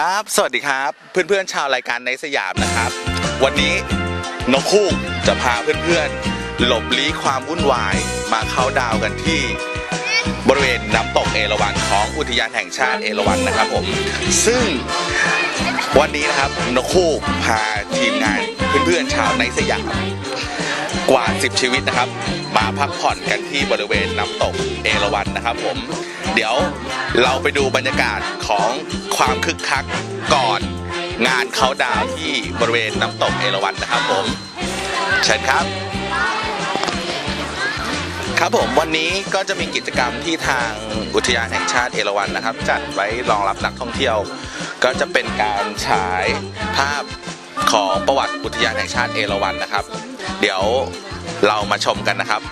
ครับ สวัสดีครับ เพื่อนๆชาวรายการในสยามนะครับ วันนี้นกคู่จะพาเพื่อนๆ หลบลี้ความวุ่นวายมาเข้าดาวกันที่ บริเวณน้ำตกเอราวัณของอุทยานแห่งชาติเอราวัณนะครับผม ซึ่งวันนี้นะครับนกคู่พาทีมงานเพื่อนๆชาวในสยาม กว่า 10 ชีวิตนะครับ มาพักผ่อนกันที่บริเวณน้ำตกเอราวัณนะครับผม เดี๋ยวเราไปดูบรรยากาศของความคึกคักก่อนงานเขาดาวที่บริเวณน้ำตกเอราวัณนะครับผมเชิญครับ ครับผมวันนี้ก็จะมีกิจกรรมที่ทางอุทยานแห่งชาติเอราวัณนะครับ จัดไว้รองรับนักท่องเที่ยว ก็จะเป็นการฉายภาพของประวัติอุทยานแห่งชาติเอราวัณนะครับ เดี๋ยวเรามาชมกันนะครับ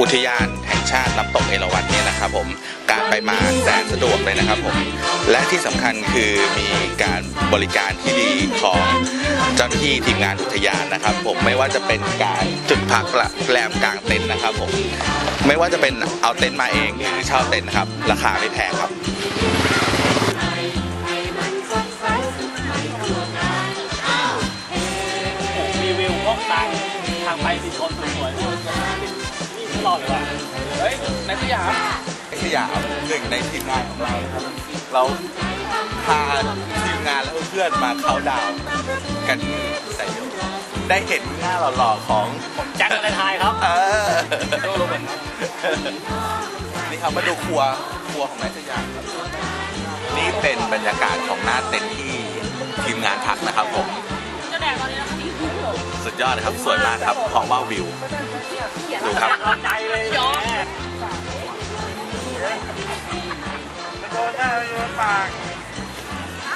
อุทยานแห่งชาติน้ำตกเอราวัณเนี่ยนะครับผมการไปมาแสนสะดวกเลยนะครับผมและที่สำคัญคือมีการบริการที่ดีของเจ้าหน้าที่ทีมงานอุทยานนะครับ ผมไม่ว่าจะเป็นการจุดพักแรมกลางเต็นท์นะครับผมไม่ว่าจะเป็นเอาเต็นท์มาเองหรือเช่าเต็นท์นะครับราคาไม่แพงครับมีวิวห้องตังทางไปสิชนสวยๆ ตลอดเลยว่ะเฮ้ยในสยามสยามหนึ่งในทีมงานของเราครับเราพาทีมงานและเพื่อนมาเขาดาวน์กันที่ไซโยกได้เห็นหน้าหล่อๆของแจ็คอะไรไทยครับเออรู้เหมือนกันนี่ครับมาดูครัวครัวของนายสยามครับนี่เป็นบรรยากาศของหน้าเต็นท์ที่ทีมงานพักนะครับผม สุดยอดนะครับ สวยมากครับเพราะว่าวิว ดูครับเอาใจเลยย้อนโดนหน้าโดนปากคร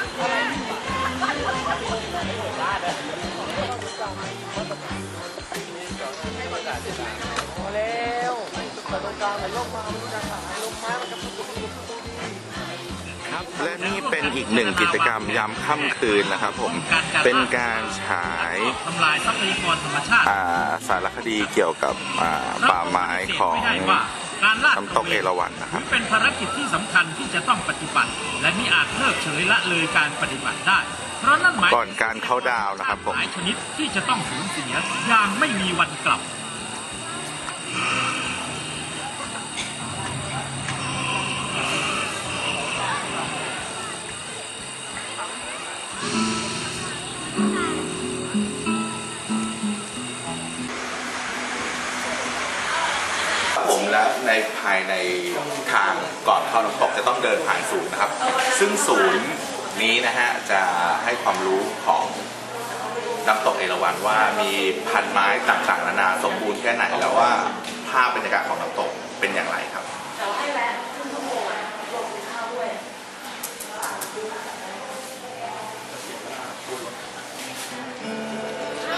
ับ และนี่เป็นอีกหนึ่งกิจกรรมยามค่ำคืนนะครับผมเป็นการฉายทำลายทรัพยากรธรรมชาติอ่าสารคดีเกี่ยวกับอ่าป่าไม้ของไม่ได้ว่าการลาดน้ำตกเอราวัณนะครับถือเป็นภารกิจที่สำคัญที่จะต้องปฏิบัติ และมิอาจเลิกเฉยละเลยการปฏิบัติได้เพราะนั่นหมายก่อนการเข้าดาวน์นะครับผมหลายชนิดที่จะต้องสูญเสียอย่างไม่มีวันกลับ ภายในทางก่อนเข้าน้ำตกจะต้องเดินผ่านศูนย์นะครับ ซึ่งศูนย์นี้นะฮะจะให้ความรู้ของน้ำตกเอราวัณว่ามีพันไม้ต่างๆนานาสมบูรณ์แค่ไหนแล้วว่าภาพบรรยากาศของน้ำตกเป็นอย่างไรครับ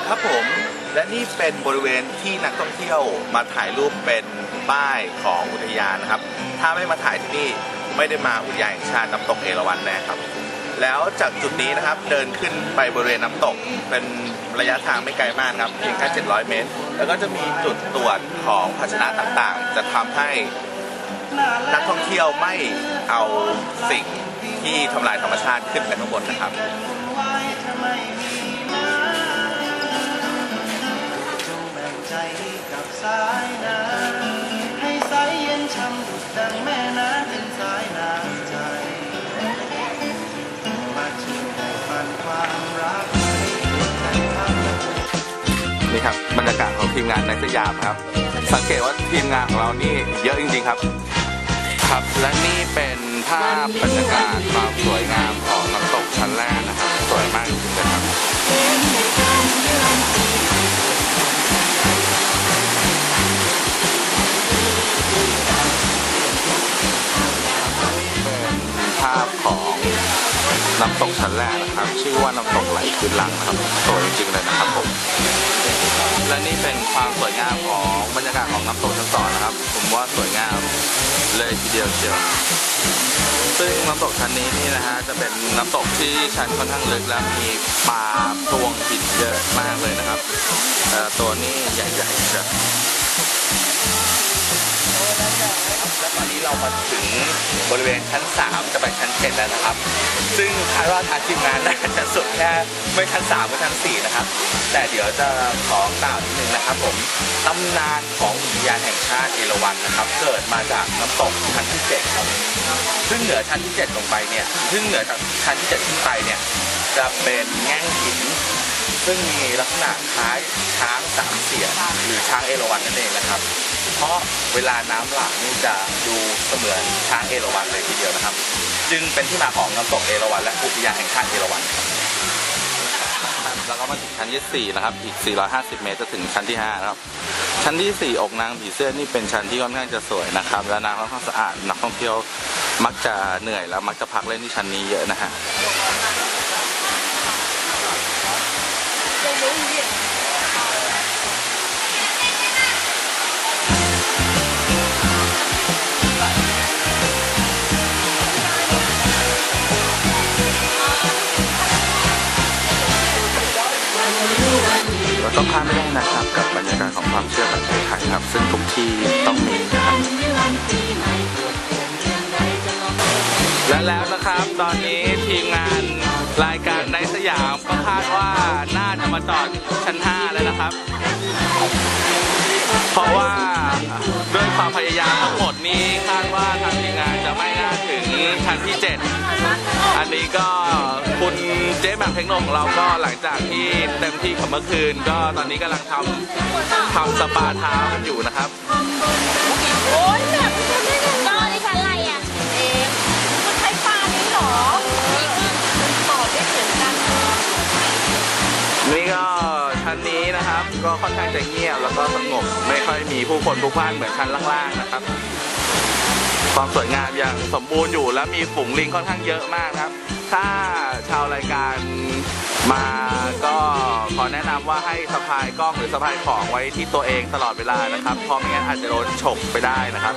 ครับผมและนี่เป็นบริเวณที่นักท่องเที่ยวมาถ่ายรูปเป็น ป้ายของอุทยานนะครับ ถ้าไม่มาถ่ายที่นี่ไม่ได้มาอุทยานแห่งชาติน้ำตกเอราวัณแน่ครับ แล้วจากจุดนี้นะครับเดินขึ้นไปบริเวณน้ำตกเป็นระยะทางไม่ไกลมากครับเพียงแค่ 700 เมตร แล้วก็จะมีจุดตรวจของภาชนะต่างๆ จะทำให้นักท่องเที่ยวไม่เอาสิ่งที่ทำลายธรรมชาติขึ้นไปข้างบนนะครับจงแบ่งใจกับสายน้ำ มงานในสยามครับ สังเกตว่าทีมงานของเรานี่เยอะจริง ๆครับ ครับและนี่เป็นภาพบรรยากาศความสวยงามของน้ำตกชั้นแรกนะครับสวยมากจริงๆเลยครับเป็นภาพของน้ำตกชั้นแรกนะครับ ชื่อว่าน้ำตกไหลคืนลังนะครับสวยจริงๆเลยนะครับผม และนี่เป็นความสวยงามของบรรยากาศของน้ำตกชั้นสองนะครับ ผมว่าสวยงามเลยทีเดียวเชียวซึ่งน้ำตกชั้นนี้นี่นะฮะจะเป็นน้ำตกที่ชั้นค่อนข้างลึกและมีปลาตวงหินเยอะมากเลยนะครับ ตัวนี้ใหญ่ๆจะและตอนนี้เรามาถึงบริเวณชั้น 3 จะไปชั้น 7 แล้วนะครับ ซึ่งคาดว่าทางทีมงานน่าจะสุดแค่ไม่ชั้น3ก็ชั้น 4 นะครับ แต่เดี๋ยวจะขอกล่าวนิดนึงนะครับผมตำนานของอุทยานแห่งชาติเอราวัณนะครับ เกิดมาจากน้ำตกชั้นที่ 7 ครับ ซึ่งเหนือชั้นที่ 7 ลงไปเนี่ย ซึ่งเหนือจากชั้นที่ 7 ขึ้นไปเนี่ย จะเป็นแง่งหิน ซึ่งมีลักษณะคล้ายช้างสามเสียนหรือช้างเอราวัณนั่นเองนะครับ เพราะเวลาน้ำหลากนี่จะดูเสมือนช้างเอราวัณเลยทีเดียวนะครับ จึงเป็นที่มาของน้ำตกเอราวัณและอุทยานแห่งชาติเอราวัณครับแล้วก็มาถึงชั้นที่ 4 นะครับ อีก 450 เมตรจะถึงชั้นที่ 5 นะครับ ชั้นที่ 4 อกนางผีเสื้อนี่เป็นชั้นที่ค่อนข้างจะสวยนะครับ และน้ำค่อนข้างสะอาด นักท่องเที่ยวมักจะเหนื่อยแล้วมักจะพักเล่นที่ชั้นนี้เยอะนะฮะ เราต้องพลาดไม่ได้นะครับกับบรรยากาศของความเชื่อแบบไทยๆครับ ซึ่งทุกที่ต้องมีนะครับและแล้วนะครับตอนนี้ทีมงานรายการ จอดชั้น 5 แล้วนะครับ เพราะว่าด้วยความพยายามทั้งหมดนี้คาดว่าทางทีมงานจะไม่น่าถึงชั้นที่ 7 อันนี้ก็คุณเจ๊แหม่มเทคโนของเราก็หลังจากที่เต็มที่ของเมื่อคืน ก็ตอนนี้กำลังทำทำสปาเท้ากันอยู่นะครับ นี่ก็ชั้นนี้นะครับ ก็ค่อนข้างจะเงียบแล้วก็สงบไม่ค่อยมีผู้คนพลุกพล่านเหมือนชั้นล่างๆนะครับ ความสวยงามยังสมบูรณ์อยู่และมีฝูงลิงค่อนข้างเยอะมากนะครับ ถ้าชาวรายการมาก็ขอแนะนำว่าให้สะพายกล้องหรือสะพายของไว้ที่ตัวเองตลอดเวลานะครับเพราะไม่งั้นอาจจะโดนฉกไปได้นะครับ